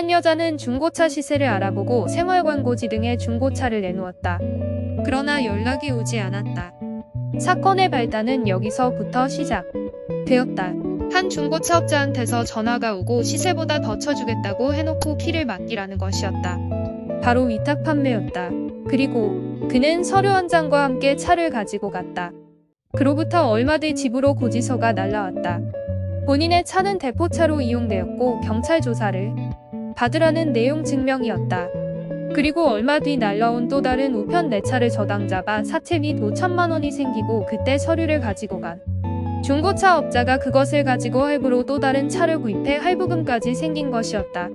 한 여자는 중고차 시세를 알아보고 생활광고지 등의 중고차를 내놓았다. 그러나 연락이 오지 않았다. 사건의 발단은 여기서부터 시작되었다. 한 중고차 업자한테서 전화가 오고 시세보다 더 쳐주겠다고 해놓고 키를 맡기라는 것이었다. 바로 위탁 판매였다. 그리고 그는 서류 한 장과 함께 차를 가지고 갔다. 그로부터 얼마 뒤 집으로 고지서가 날라왔다. 본인의 차는 대포차로 이용되었고 경찰 조사를 받으라는 내용 증명이었다. 그리고 얼마 뒤 날라온 또 다른 우편 내 차를 저당 잡아 사채 및 5천만 원이 생기고 그때 서류를 가지고 간 중고차 업자가 그것을 가지고 할부로 또 다른 차를 구입해 할부금까지 생긴 것이었다.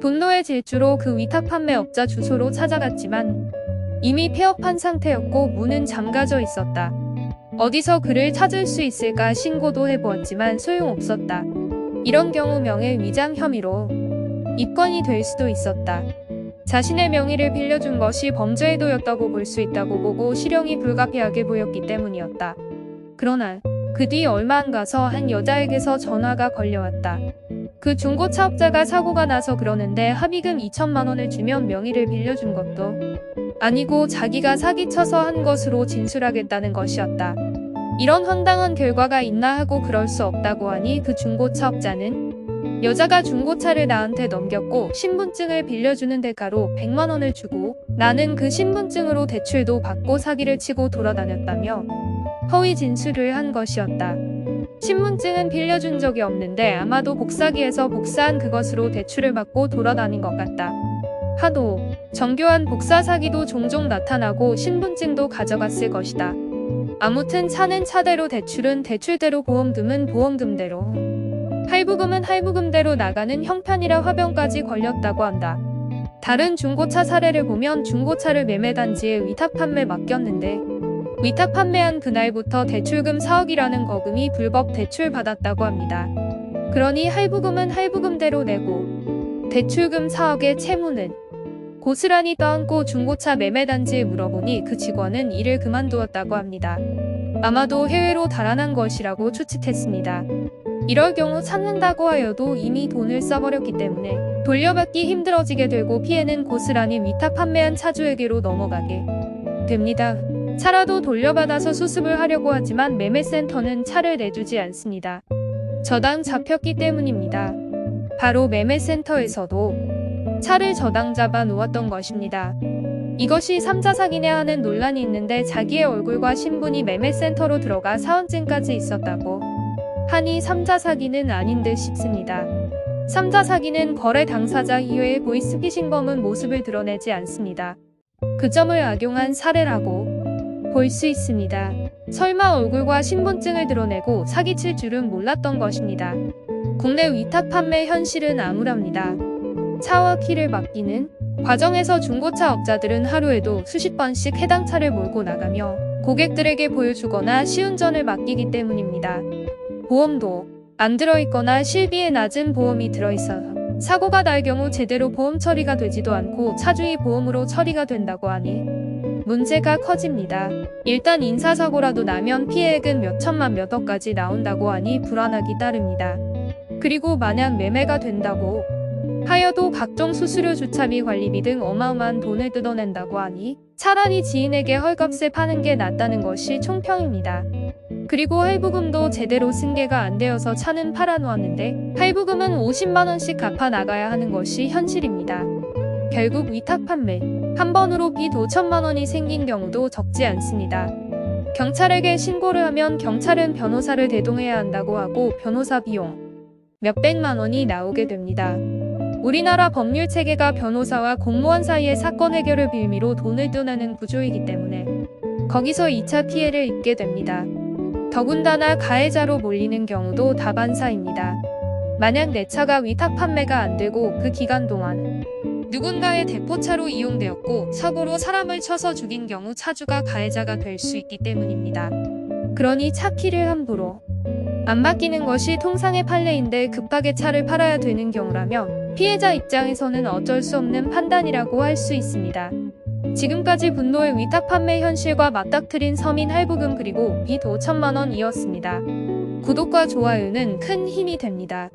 분노의 질주로 그 위탁 판매 업자 주소로 찾아갔지만 이미 폐업한 상태였고 문은 잠가져 있었다. 어디서 그를 찾을 수 있을까 신고도 해보았지만 소용없었다. 이런 경우 명예 위장 혐의로 입건이 될 수도 있었다. 자신의 명의를 빌려준 것이 범죄 의 도였다고 볼 수 있다고 보고 실형이 불가피하게 보였기 때문이었다. 그러나 그 뒤 얼마 안 가서 한 여자에게서 전화가 걸려왔다. 그 중고 차업자가 사고가 나서 그러는데 합의금 2천만 원을 주면 명의를 빌려준 것도 아니고 자기가 사기쳐서 한 것으로 진술하겠다는 것이었다. 이런 황당한 결과가 있나 하고 그럴 수 없다고 하니 그 중고 차업자는 여자가 중고차를 나한테 넘겼고 신분증을 빌려주는 대가로 100만 원을 주고 나는 그 신분증으로 대출도 받고 사기를 치고 돌아다녔다며 허위 진술을 한 것이었다. 신분증은 빌려준 적이 없는데 아마도 복사기에서 복사한 그것으로 대출을 받고 돌아다닌 것 같다. 하도 정교한 복사 사기도 종종 나타나고 신분증도 가져갔을 것이다. 아무튼 차는 차대로 대출은 대출대로 보험금은 보험금대로 할부금은 할부금대로 나가는 형편이라 화병까지 걸렸다고 한다. 다른 중고차 사례를 보면 중고차를 매매단지에 위탁 판매 맡겼는데 위탁 판매한 그날부터 대출금 4억이라는 거금이 불법 대출 받았다고 합니다. 그러니 할부금은 할부금대로 내고 대출금 4억의 채무는 고스란히 떠안고 중고차 매매단지에 물어보니 그 직원은 일을 그만두었다고 합니다. 아마도 해외로 달아난 것이라고 추측했습니다. 이럴 경우 찾는다고 하여도 이미 돈을 써버렸기 때문에 돌려받기 힘들어지게 되고 피해는 고스란히 위탁 판매한 차주에게로 넘어가게 됩니다. 차라도 돌려받아서 수습을 하려고 하지만 매매센터는 차를 내주지 않습니다. 저당 잡혔기 때문입니다. 바로 매매센터에서도 차를 저당 잡아 놓았던 것입니다. 이것이 3자 사기냐 하는 논란이 있는데 자기의 얼굴과 신분이 매매센터로 들어가 사원증까지 있었다고 하니 3자 사기는 아닌 듯 싶습니다. 3자 사기는 거래 당사자 이외의 보이스피싱범은 모습을 드러내지 않습니다. 그 점을 악용한 사례라고 볼 수 있습니다. 설마 얼굴과 신분증을 드러내고 사기칠 줄은 몰랐던 것입니다. 국내 위탁 판매 현실은 암울합니다. 차와 키를 맡기는 과정에서 중고차 업자들은 하루에도 수십 번씩 해당 차를 몰고 나가며 고객들에게 보여주거나 시운전을 맡기기 때문입니다. 보험도 안 들어있거나 실비에 낮은 보험이 들어있어서 사고가 날 경우 제대로 보험 처리가 되지도 않고 차주의 보험으로 처리가 된다고 하니 문제가 커집니다. 일단 인사사고라도 나면 피해액은 몇 천만 몇 억까지 나온다고 하니 불안하기 따릅니다. 그리고 만약 매매가 된다고 하여도 각종 수수료 주차비 관리비 등 어마어마한 돈을 뜯어낸다고 하니 차라리 지인에게 헐값에 파는 게 낫다는 것이 총평입니다. 그리고 할부금도 제대로 승계가 안 되어서 차는 팔아놓았는데 할부금은 50만원씩 갚아 나가야 하는 것이 현실입니다. 결국 위탁 판매, 한 번으로 빚 5천만원이 생긴 경우도 적지 않습니다. 경찰에게 신고를 하면 경찰은 변호사를 대동해야 한다고 하고 변호사 비용 몇백만 원이 나오게 됩니다. 우리나라 법률 체계가 변호사와 공무원 사이의 사건 해결을 빌미로 돈을 떠나는 구조이기 때문에 거기서 2차 피해를 입게 됩니다. 더군다나 가해자로 몰리는 경우도 다반사입니다. 만약 내 차가 위탁 판매가 안 되고 그 기간 동안 누군가의 대포차로 이용되었고 사고로 사람을 쳐서 죽인 경우 차주가 가해자가 될 수 있기 때문입니다. 그러니 차 키를 함부로 안 맡기는 것이 통상의 판례인데 급하게 차를 팔아야 되는 경우라면 피해자 입장에서는 어쩔 수 없는 판단이라고 할 수 있습니다. 지금까지 분노의 위탁 판매 현실과 맞닥뜨린 서민 할부금 그리고 빚 5천만 원이었습니다. 구독과 좋아요는 큰 힘이 됩니다.